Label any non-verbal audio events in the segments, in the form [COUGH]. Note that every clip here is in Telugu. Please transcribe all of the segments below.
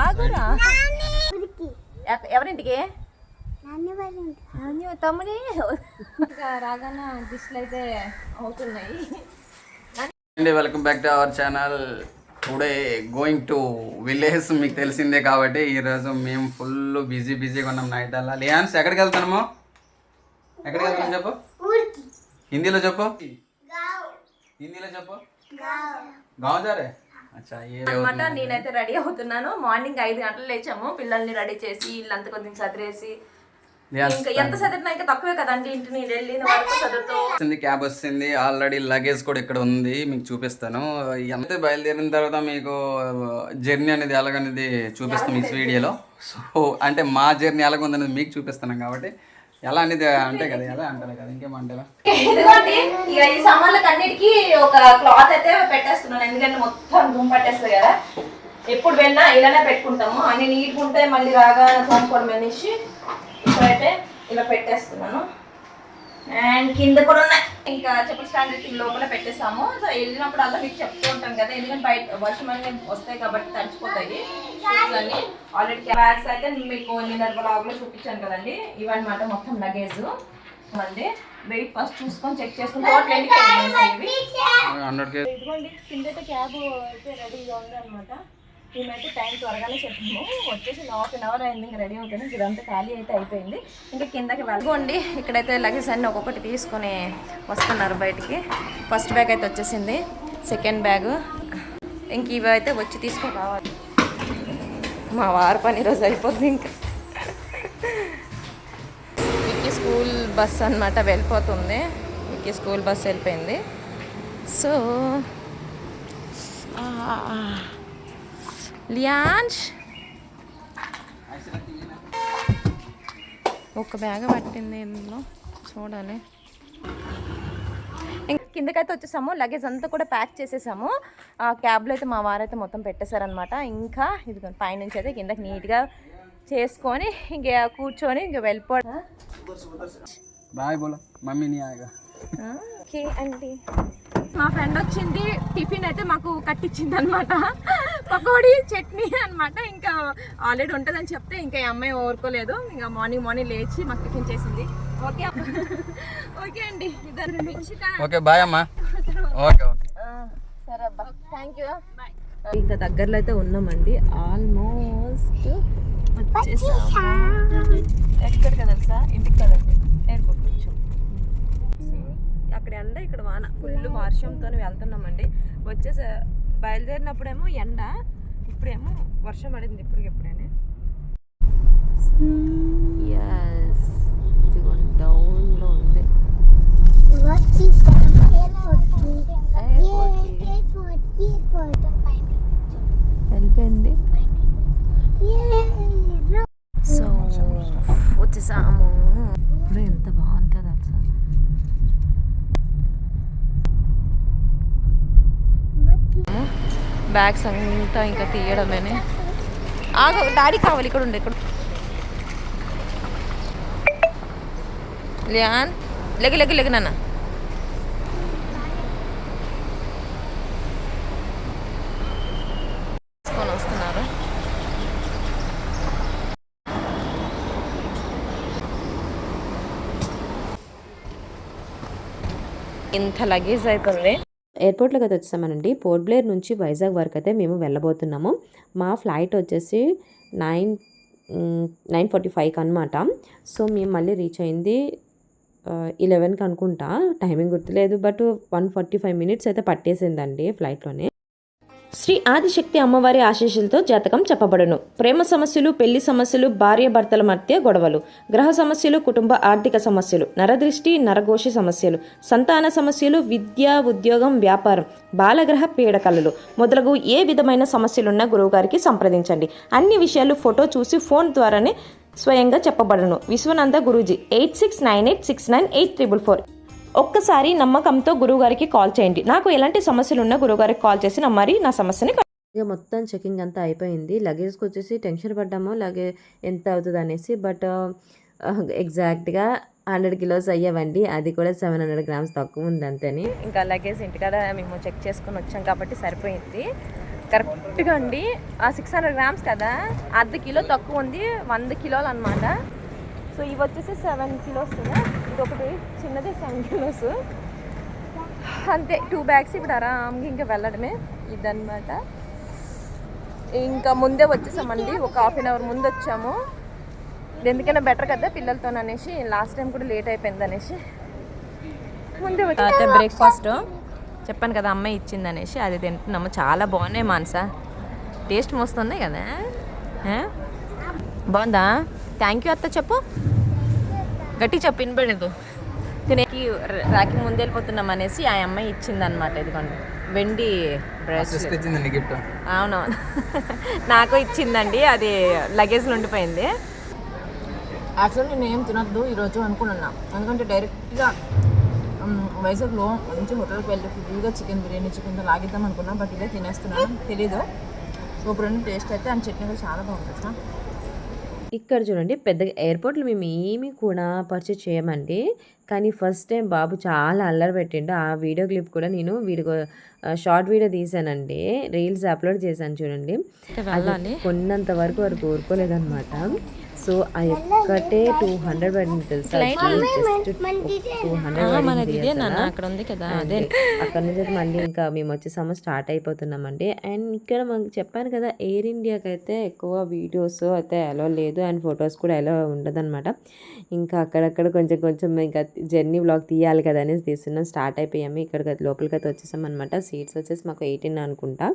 ఆగురా ఎవరింటికి? తమ్ముడి? ఇంకా రాగానే అయితే అవుతున్నాయి. అండి welcome back to our channel. Today going to village మీకు తెలిసిందే కాబట్టి ఈరోజు మేము ఫుల్ బిజీ బిజీగా ఉన్నాం నైట్ అలా. లియాన్స్ ఎక్కడికి వెళ్తున్నాము? ఎక్కడికి వెళ్తున్నాం చెప్పు? హిందీలో చెప్పు. హిందీలో చెప్పు. గావ్. జారే. అచ్చా ఏ అనమాట నేనైతే రెడీ అవుతున్నాను. మార్నింగ్ ఐదు గంటలు లేచాము. పిల్లల్ని రెడీ చేసి ఇల్లంతా కొంచెం చదివేసి ఎంత చదివినా ఇంకా తక్కువే కదండి ఇంటి నేను వెళ్ళిన వరకు చదువుతూ. వచ్చింది క్యాబ్ వస్తుంది. ఆల్రెడీ లగేజ్ కూడా ఇక్కడ ఉంది మీకు చూపిస్తాను. ఎంత బయలుదేరిన తర్వాత మీకు జర్నీ అనేది ఎలాగనేది చూపిస్తాం ఈ వీడియోలో. సో అంటే మా జర్నీ ఎలాగుందనేది మీకు చూపిస్తున్నాం కాబట్టి ఎలా అనేది అంటే కదా ఎలా అంటారు కదా ఇంకేమంటారా? ఇక ఈ సామాన్లకు అన్నిటికీ ఒక క్లాత్ అయితే పెట్టేస్తున్నాను ఎందుకంటే మొత్తం గుమ్ పట్టేస్తుంది కదా. ఎప్పుడు వెళ్ళినా ఇలానే పెట్టుకుంటాము. అన్ని నీట్గా ఉంటే మళ్ళీ రాగా తోముకోవడం అనేసి ఇప్పుడైతే ఇలా పెట్టేస్తున్నాను. అండ్ కింద కూడా ఉన్నాయి. ఇంకా చెప్పుల స్టాండర్డ్ లోపల పెట్టేసాము సో వెళ్ళినప్పుడు అంతా మీకు చెప్తూ ఉంటాం కదా ఎందుకంటే బయట వర్షం అన్నీ వస్తాయి కాబట్టి తడిచిపోతాయి షూస్ అన్ని. ఆల్రెడీ బ్యాగ్స్ అయితే మీకు నిన్న బ్లాగ్లో చూపించాను కదండి. ఇవన్నమాట మొత్తం లగేజ్ అండి వెయిట్ ఫస్ట్ చూసుకొని చెక్ చేసుకుని టోటల్ ఎన్ని ఇదిగోండి కిందైతే క్యాబ్ అయితే రెడీగా ఉందన్నమాట. మేమైతే టైం త్వరగానే చెప్పాము వచ్చేసి హాఫ్ అన్ అవర్ అయింది ఇంకా రెడీ అవుతుంది ఇదంతా ఖాళీ అయితే అయిపోయింది. ఇంకా కిందకి వెళ్ళగోండి. ఇక్కడైతే లగేజ్ అన్ని ఒక్కొక్కటి తీసుకొని వస్తున్నారు బయటికి. ఫస్ట్ బ్యాగ్ అయితే వచ్చేసింది సెకండ్ బ్యాగ్ ఇంక ఇవి అయితే వచ్చి తీసుకొని రావాలి. మా వారు పని రోజు అయిపోతుంది ఇంకా. విక్కీ స్కూల్ బస్ అన్నమాట వెళ్ళిపోతుంది. విక్కీ స్కూల్ బస్ వెళ్ళిపోయింది. సో లియాన్స్. ఒక బ్యాగ్ పట్టింది ఇందులో చూడాలి. ఇంక కిందకైతే వచ్చేసాము లగేజ్ అంతా కూడా ప్యాక్ చేసేసాము. ఆ క్యాబ్లో అయితే మా వారైతే మొత్తం పెట్టేశారనమాట ఇంకా ఇది పైనుంచి అయితే కిందకి నీట్గా చేసుకొని ఇంక కూర్చొని ఇంక వెళ్ళిపోవడం. బాయ్ బోలో మమ్మీ నీ ఆయేగా. ఓకే అండి మా ఫ్రెండ్ వచ్చింది టిఫిన్ అయితే మాకు కట్టించింది అనమాట పకోడీ చట్నీ అన్నమాట. ఇంకా ఆల్రెడీ ఉంటుందని చెప్తే ఇంకా ఈ అమ్మాయి ఓరుకోలేదు ఇంకా మార్నింగ్ మార్నింగ్ లేచి మాకు టిఫిన్ చేసింది. ఓకే ఓకే అండి. ఇద్దరు ఓకే బాయ్ అమ్మా. Okay okay. సరే అబ్బా. థ్యాంక్ యూ ఇంకా దగ్గరలో అయితే ఉన్నామండి. ఆల్మోస్ట్ ఎక్కడికి తెలుసా? ఇంటికి కదండి ఎయిర్పోర్ట్ అక్కడ ఎండ ఇక్కడ వాన. ఫుల్ వర్షంతో వెళ్తున్నామండి. వచ్చేసి బయలుదేరినప్పుడేమో ఎండ ఇప్పుడేమో వర్షం పడింది ఇప్పటికి ఎప్పుడైనా. ఎస్ డౌన్లో ఉంది. వెళ్ళిపోయింది. సో వచ్చేసాము. ఇప్పుడు ఎంత బాగుంటుంది అసలు బ్యాగ్స్ అంతా ఇంకా తీయడమేనే. ఆగు డాడీ కావాలి ఇక్కడ ఉండే ఇక్కడ లియాన్ లెగ్ లెగ్ లెగ్ నాన్న. తీసుకొని వస్తున్నారు. ఇంత లగేజ్ అవుతుంది ఎయిర్పోర్ట్లోకి అయితే వచ్చేసామనండి. పోర్ట్ బ్లేర్ నుంచి వైజాగ్ వరకు అయితే మేము వెళ్ళబోతున్నాము. మా ఫ్లైట్ వచ్చేసి నైన్ నైన్ ఫార్టీ ఫైవ్కి అనమాట సో మేము మళ్ళీ రీచ్ అయింది ఇలెవెన్కి అనుకుంటా టైమింగ్ గుర్తులేదు but one forty five minutes అయితే పట్టేసిందండి ఫ్లైట్లోనే. శ్రీ ఆదిశక్తి అమ్మవారి ఆశీస్సులతో జాతకం చెప్పబడును. ప్రేమ సమస్యలు పెళ్ళి సమస్యలు భార్య భర్తల మధ్య గొడవలు గ్రహ సమస్యలు కుటుంబ ఆర్థిక సమస్యలు నరదృష్టి నరఘోష సమస్యలు సంతాన సమస్యలు విద్య ఉద్యోగం వ్యాపారం బాలగ్రహ పీడకలలు మొదలగు ఏ విధమైన సమస్యలున్నా గురువుగారికి సంప్రదించండి. అన్ని విషయాలు ఫోటో చూసి ఫోన్ ద్వారానే స్వయంగా చెప్పబడను. Vishwananda Guruji eight six nine eight six nine eight triple four. ఒక్కసారి నమ్మకంతో గురువుగారికి కాల్ చేయండి. నాకు ఎలాంటి సమస్యలు ఉన్నా గురువుగారికి కాల్ చేసి నమ్మరి నా సమస్యని ఇక మొత్తం చెకింగ్ అంతా అయిపోయింది. లగేజ్కి వచ్చేసి టెన్షన్ పడ్డాము. లగే ఎంత అవుతుంది అనేసి బట్ ఎగ్జాక్ట్గా హండ్రెడ్ కిలోస్ అయ్యావండి. అది కూడా సెవెన్ హండ్రెడ్ గ్రామ్స్ తక్కువ ఉంది అంతేని. ఇంకా లగేజ్ ఇంటికాడ మేము చెక్ చేసుకొని వచ్చాం కాబట్టి సరిపోయింది. కరెక్ట్గా అండి. ఆ సిక్స్ హండ్రెడ్ గ్రామ్స్ కదా అర్ధ కిలో తక్కువ ఉంది వంద కిలోలు అనమాట సో ఇవి వచ్చేసి సెవెన్ కిలోస్ ఇదొకటి ఇది ఒకటి చిన్నది సెవెన్ కిలోస్. అంతే టూ బ్యాగ్స్ ఇప్పుడు ఆరామ్గా ఇంకా వెళ్ళడమే ఇదన్నమాట. ఇంకా ముందే వచ్చేసామండి ఒక హాఫ్ అన్ అవర్ ముందు వచ్చాము. ఎందుకైనా బెటర్ కదా పిల్లలతో అనేసి లాస్ట్ టైం కూడా లేట్ అయిపోయింది అనేసి. ముందే వచ్చి బ్రేక్ఫాస్ట్ చెప్పాను కదా అమ్మాయి ఇచ్చింది అనేసి అది తింటున్నాము. చాలా బాగున్నాయి మానస. టేస్ట్ మస్తున్నాయి కదా బాగుందా? థ్యాంక్ యూ అత్త చెప్పు. గట్టి చెప్పు వినపడదు తినేకి రాకి ముందు వెళ్ళిపోతున్నాం అనేసి ఆ అమ్మాయి ఇచ్చింది అనమాట ఇదిగోండి. వెండి ఇచ్చిందండి గిఫ్ట్. అవునవును [LAUGHS] నాకు ఇచ్చిందండి అది లగేజ్లో ఉండిపోయింది. యాక్చువల్లీ నేను ఏం తినొద్దు ఈరోజు అనుకున్నాను. ఎందుకంటే డైరెక్ట్గా వైజాగ్లో మంచి హోటల్కి వెళ్ళి ఫుల్గా చికెన్ బిర్యానీ చికెన్తో లాగిద్దాం అనుకున్నా బట్ ఇదే తినేస్తున్నాను. తెలీదు. సూపర్ ఉంది టేస్ట్ అయితే అండ్ చట్నీ కూడా చాలా బాగుంటుంది సార్ ఇక్కడ చూడండి పెద్దగా ఎయిర్పోర్ట్లో మేము ఏమీ కూడా పర్చేజ్ చేయమండి. కానీ ఫస్ట్ టైం బాబు చాలా అల్లరి పెట్టిండు. ఆ వీడియో క్లిప్ కూడా నేను వీడియో షార్ట్ వీడియో తీసానండి. రీల్స్ అప్లోడ్ చేశాను చూడండి. అది కొన్నంత వరకు వరకు ఊరుకోలేదన్నమాట సో ఆ ఒక్కటే టూ హండ్రెడ్ పడింది తెలుసా? టూ హండ్రెడ్ అక్కడ ఉంది కదా అదే. అక్కడ నుంచి అయితే మళ్ళీ ఇంకా మేము వచ్చేసాము స్టార్ట్ అయిపోతున్నామండి. అండ్ ఇక్కడ మనకు చెప్పాను కదా ఎయిర్ ఇండియాకి అయితే ఎక్కువ వీడియోస్ అయితే అలో లేదు అండ్ ఫొటోస్ కూడా అలో ఉండదన్నమాట. ఇంకా అక్కడక్కడ కొంచెం కొంచెం ఇంకా జర్నీ బ్లాగ్ తీయాలి కదా అనేసి తీస్తున్నాం. స్టార్ట్ అయిపోయాము. ఇక్కడ లోపలికి అయితే వచ్చేసాం అనమాట సీట్స్ వచ్చేసి మాకు ఎయిటీన్ అనుకుంటా.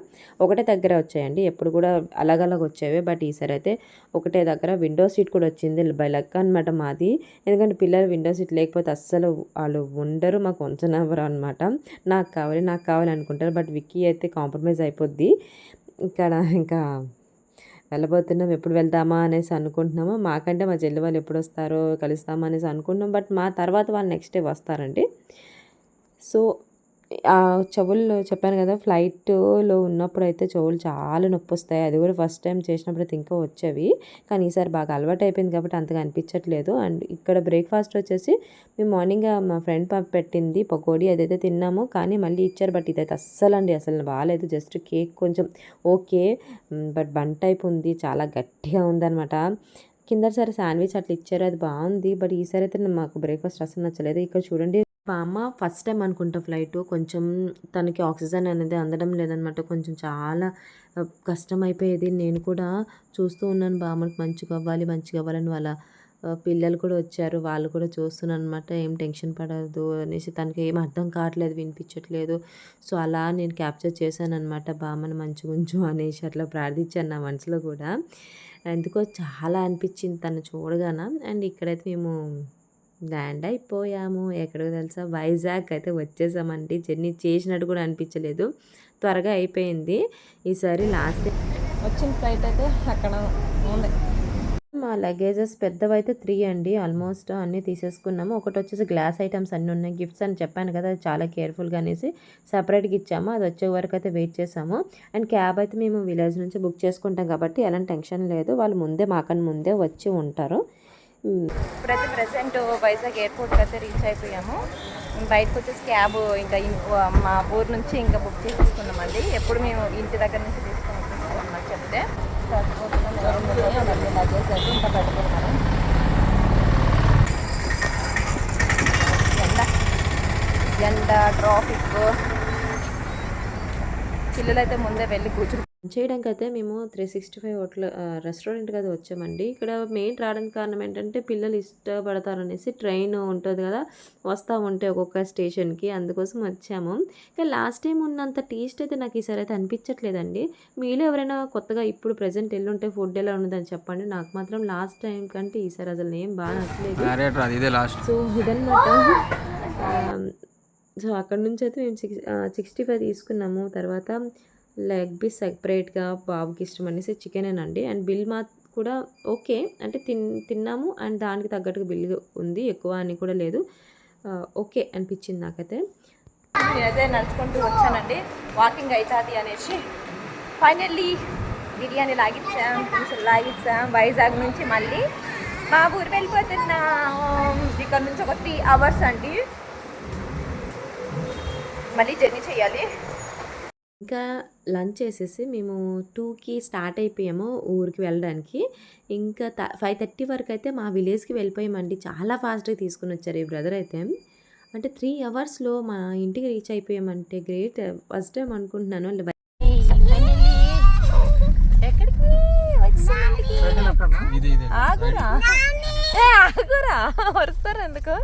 ఒకటే దగ్గర వచ్చాయండి. ఎప్పుడు కూడా అలగలగ వచ్చేవి. బట్ ఈసారి అయితే ఒకటే దగ్గర విండో సీట్ కూడా వచ్చింది. బై లక్ అనమాట మాది. ఎందుకంటే పిల్లలు విండో సీట్ లేకపోతే అస్సలు వాళ్ళు ఉండరు. మాకు ఉంచనవ్వరు అనమాట నాకు కావాలి నాకు కావాలి అనుకుంటారు. బట్ విక్కీ అయితే కాంప్రమైజ్ అయిపోద్ది. ఇక్కడ ఇంకా వెళ్ళబోతున్నాం. ఎప్పుడు వెళ్తామా అనేసి అనుకుంటున్నాము. మాకంటే మా చెల్లి వాళ్ళు ఎప్పుడు వస్తారో కలుస్తామా అనేసి అనుకుంటున్నాం. బట్ మా తర్వాత వాళ్ళు నెక్స్ట్ డే వస్తారండి. సో చెవుల్లో చెప్పాను కదా ఫ్లైట్లో ఉన్నప్పుడు అయితే చెవులు చాలా నొప్పి వస్తాయి అది కూడా ఫస్ట్ టైం చేసినప్పుడు అయితే ఇంకా వచ్చేవి. కానీ ఈసారి బాగా అలవాటు అయిపోయింది కాబట్టి అంతగా అనిపించట్లేదు. అండ్ ఇక్కడ బ్రేక్ఫాస్ట్ వచ్చేసి మేము మార్నింగ్ మా ఫ్రెండ్ పెట్టింది పకోడీ అదైతే తిన్నాము. కానీ మళ్ళీ ఇచ్చారు బట్ ఇదైతే అస్సలు అండి అసలు బాగాలేదు జస్ట్ కేక్ కొంచెం ఓకే బట్ బన్ టైప్ ఉంది చాలా గట్టిగా ఉందన్నమాట. కింద సరే శాండ్విచ్ అట్లా ఇచ్చారు అది బాగుంది. బట్ ఈసారి అయితే మాకు బ్రేక్ఫాస్ట్ అసలు నచ్చలేదు. ఇక్కడ చూడండి బామ్మ ఫస్ట్ టైం అనుకుంటా ఫ్లైట్. కొంచెం తనకి ఆక్సిజన్ అనేది అందడం లేదనమాట. కొంచెం చాలా కష్టం అయిపోయేది నేను కూడా చూస్తూ ఉన్నాను బామ్మకి మంచిగా అవ్వాలి మంచిగా అవ్వాలని వాళ్ళ పిల్లలు కూడా వచ్చారు. వాళ్ళు కూడా చూస్తున్నాను అనమాట ఏం టెన్షన్ పడదు అనేసి తనకి ఏం అర్థం కావట్లేదు వినిపించట్లేదు. సో అలా నేను క్యాప్చర్ చేశాను అనమాట బామ్మని మంచిగా ఉంచు అనేసి అట్లా ప్రార్థించాను నా మనసులో కూడా. ఎందుకో చాలా అనిపించింది తను చూడగాన. అండ్ ఇక్కడైతే మేము ల్యాండ్ అయిపోయాము ఎక్కడికి తెలుసా? వైజాగ్ అయితే వచ్చేసామండి. జర్నీ చేసినట్టు కూడా అనిపించలేదు. త్వరగా అయిపోయింది. ఈసారి లాస్ట్ వచ్చిన ఫ్లైట్ అయితే అక్కడ ఉంది. మా లగేజెస్ పెద్దవైతే త్రీ అండి. ఆల్మోస్ట్ అన్నీ తీసేసుకున్నాము. ఒకటి వచ్చేసి గ్లాస్ ఐటమ్స్ అన్నీ ఉన్నాయి. గిఫ్ట్స్ అని చెప్పాను కదా అది చాలా కేర్ఫుల్గా అనేసి సపరేట్గా ఇచ్చాము. అది వచ్చే వరకు అయితే వెయిట్ చేసాము. అండ్ క్యాబ్ అయితే మేము విలేజ్ నుంచి బుక్ చేసుకుంటాం కాబట్టి ఎలాంటి టెన్షన్ లేదు. వాళ్ళు ముందే మాకన్నా ముందే వచ్చి ఉంటారు. ప్రతి ఇప్పుడైతే ప్రెసెంట్ వైజాగ్ ఎయిర్పోర్ట్కి అయితే రీచ్ అయిపోయాము. బయటకు వచ్చేసి క్యాబ్ ఇంకా మా ఊరు నుంచి ఇంకా బుక్ చేసేసుకున్నామండి. ఎప్పుడు మేము ఇంటి దగ్గర నుంచి తీసుకొని చెప్తే. లగేజ్ అయితే ఇంకా పెట్టుకున్నాను ఎండ ఎండ ట్రాఫిక్. పిల్లలైతే ముందే వెళ్ళి కూర్చుని చేయడానికి అయితే మేము త్రీ సిక్స్టీ ఫైవ్ హోటల్ రెస్టారెంట్కి అయితే వచ్చామండి. ఇక్కడ మెయిన్ రావడానికి కారణం ఏంటంటే పిల్లలు ఇష్టపడతారు అనేసి ట్రైన్ ఉంటుంది కదా వస్తూ ఉంటే ఒక్కొక్క స్టేషన్కి అందుకోసం వచ్చాము. కానీ లాస్ట్ టైం ఉన్నంత టేస్ట్ అయితే నాకు ఈసారి అయితే అనిపించట్లేదండి. మీలో ఎవరైనా కొత్తగా ఇప్పుడు ప్రజెంట్ ఎల్లుంటే ఫుడ్ ఎలా ఉన్నదని చెప్పండి. నాకు మాత్రం లాస్ట్ టైం కంటే ఈసారి అసలు ఏం బాగా నచ్చలేదు. సో ఇదన్నమాట. సో అక్కడ నుంచి అయితే మేము సిక్స్ సిక్స్టీ ఫైవ్ తీసుకున్నాము. తర్వాత లెగ్ పీస్ సెపరేట్గా బాబుకి ఇష్టం అనేసి చికెనేనండి అండ్ బిల్ మా కూడా ఓకే. అంటే తిన్ తిన్నాము. అండ్ దానికి తగ్గట్టుగా బిల్ ఉంది. ఎక్కువ అని కూడా లేదు. ఓకే అనిపించింది నాకైతే. నేనైతే నడుచుకుంటూ వచ్చానండి. వాకింగ్ అవుతుంది అనేసి. ఫైనల్లీ బిర్యానీ లాగిచ్చాం కొంచెం లాగిచ్చాం. వైజాగ్ నుంచి మళ్ళీ మా ఊరు వెళ్ళిపోతున్నాం. ఇక్కడ నుంచి ఒక త్రీ అవర్స్ అండి. మళ్ళీ జర్నీ చేయాలి. ఇంకా లంచ్ చేసేసి మేము టూకి స్టార్ట్ అయిపోయాము ఊరికి వెళ్ళడానికి. ఇంకా త ఫైవ్ థర్టీ వరకు అయితే మా విలేజ్కి వెళ్ళిపోయామండి. చాలా ఫాస్ట్గా తీసుకుని వచ్చారు ఈ బ్రదర్ అయితే. అంటే త్రీ అవర్స్లో మా ఇంటికి రీచ్ అయిపోయామంటే గ్రేట్. ఫస్ట్ టైం అనుకుంటున్నాను ఎక్కడికి? ఆగురా. ఏ ఆగురా. వరుస్తారు ఎందుకు?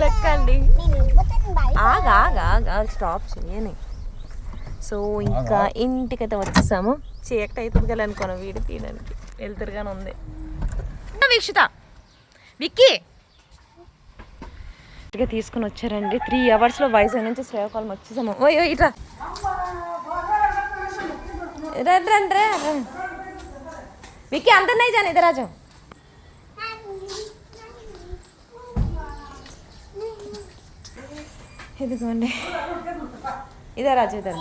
లెక్కండి. ఆగా ఆగా ఆగా. స్టాప్ చేయని సో ఇంకా ఇంటికైతే వచ్చేసాము. చీకటి అవుతుంది కదా అనుకోను వీడి తీయడానికి. వెళ్తురుగానే ఉంది. వీక్షిత. విక్కీ. తీసుకుని వచ్చారండి. త్రీ అవర్స్లో వైజాగ్ నుంచి శ్రీకాకుళం వచ్చేసాము. ఓయో ఇట్లా రండి రండి రే విక్కీ అంత నైజాను ఇది రాజు. ఇదిగోండి. ఇదే రాజు ఇద్దరు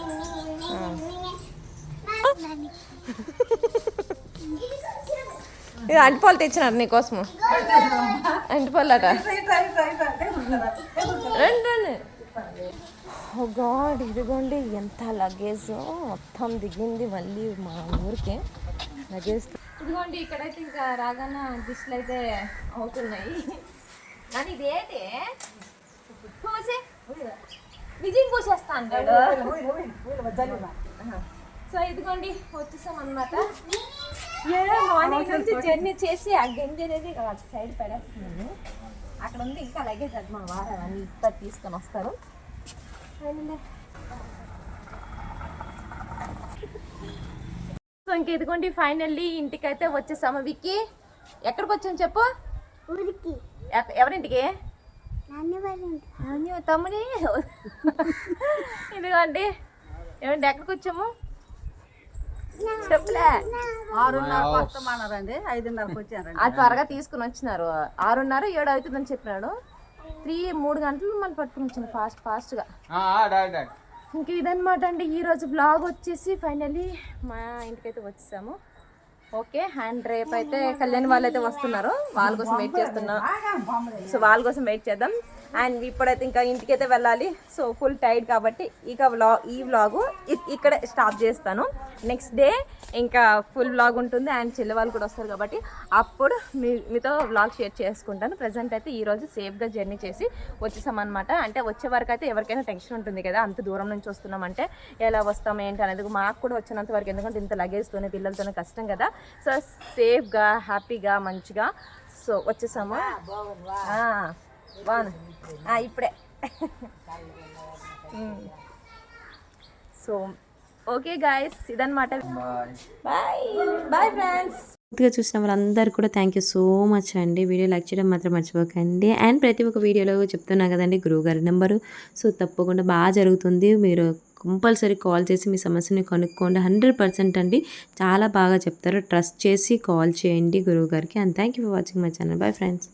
ఇది అంటిపాలు తెచ్చినారు నీకోసము అంటిపాలు అట రండి రండి. గాడ్ ఇదిగోండి ఎంత లగేజ్ మొత్తం దిగింది మళ్ళీ మా ఊరికి లగేజ్ ఇదిగోండి ఇక్కడైతే ఇంకా రాగానే డిష్లు అయితే అవుతున్నాయి. కానీ ఇదేంటి? చూసే విజయం పూసేస్తా అంటాడు సో ఇదిగోండి వచ్చేసాం అనమాట మార్నింగ్ నుంచి జర్నీ చేసి ఆ గంజి అనేది సైడ్ పడేస్తున్నాను. అక్కడ ఉంది ఇంకా లగేజ్ అది మా వారు అంతా తీసుకొని వస్తారు. సో ఇంక ఇదిగోండి ఫైనల్లీ ఇంటికైతే వచ్చేసాము. విక్కీ ఎక్కడికి వచ్చాము చెప్పు? ఎవరింటికి నాన్న వాళ్ళ ఇంటికి. అయ్యో తమ్ముడి. ఇదిగోండి. ఏమండి ఎక్కడికి వచ్చాము చెప్పలే. ఆరున్నరకు వస్తామన్నారండి ఐదున్నరకు వచ్చారండి. అది త్వరగా తీసుకుని వచ్చినారు. ఆరున్నర ఏడు అవుతుందని చెప్పినాడు. త్రీ మూడు గంటలు మళ్ళీ పట్టుకుని వచ్చింది ఫాస్ట్ ఫాస్ట్గా. ఇంక ఇదనమాట అండి ఈరోజు బ్లాగ్ వచ్చేసి ఫైనలీ మా ఇంటికైతే వచ్చేసాము. ఓకే అండ్ రేపు అయితే కళ్యాణ్ వాళ్ళు అయితే వస్తున్నారు. వాళ్ళ కోసం వెయిట్ చేస్తున్నాం. సో వాళ్ళ కోసం వెయిట్ చేద్దాం. అండ్ ఇప్పుడైతే ఇంకా ఇంటికైతే వెళ్ళాలి. సో ఫుల్ టైడ్ కాబట్టి ఇక వ్లా ఈ వ్లాగు ఇక్కడే స్టాప్ చేస్తాను. నెక్స్ట్ డే ఇంకా ఫుల్ వ్లాగ్ ఉంటుంది అండ్ చెల్లి వాళ్ళు కూడా వస్తారు కాబట్టి అప్పుడు మీ మీతో వ్లాగ్ షేర్ చేసుకుంటాను. ప్రజెంట్ అయితే ఈరోజు సేఫ్గా జర్నీ చేసి వచ్చేసామన్నమాట. అంటే వచ్చే వరకు అయితే ఎవరికైనా టెన్షన్ ఉంటుంది కదా అంత దూరం నుంచి వస్తున్నామంటే ఎలా వస్తాం ఏంటి అనేది మాకు కూడా వచ్చినంత వరకు ఎందుకంటే ఇంత లగేజ్తోనే పిల్లలతోనే కష్టం కదా. సో సేఫ్గా హ్యాపీగా మంచిగా సో వచ్చేసాము. బాగుంది. ఇప్పుడే. సో ఓకే గాయస్ ఇదన్నమాట. బాయ్. బాయ్. ఫ్రెండ్స్. పూర్తిగా చూసిన వాళ్ళందరూ కూడా థ్యాంక్ యూ సో మచ్ అండి. వీడియో లైక్ చేయడం మాత్రం మర్చిపోకండి. అండ్ ప్రతి ఒక్క వీడియోలో చెప్తున్నా కదండి గురువు గారి నెంబరు సో తప్పకుండా బాగా జరుగుతుంది. మీరు కంపల్సరీ కాల్ చేసి మీ సమస్యని కనుక్కోండి. హండ్రెడ్ పర్సెంట్ అండి. చాలా బాగా చెప్తారు. ట్రస్ట్ చేసి కాల్ చేయండి గురువు గారికి. And thank you for watching my channel bye friends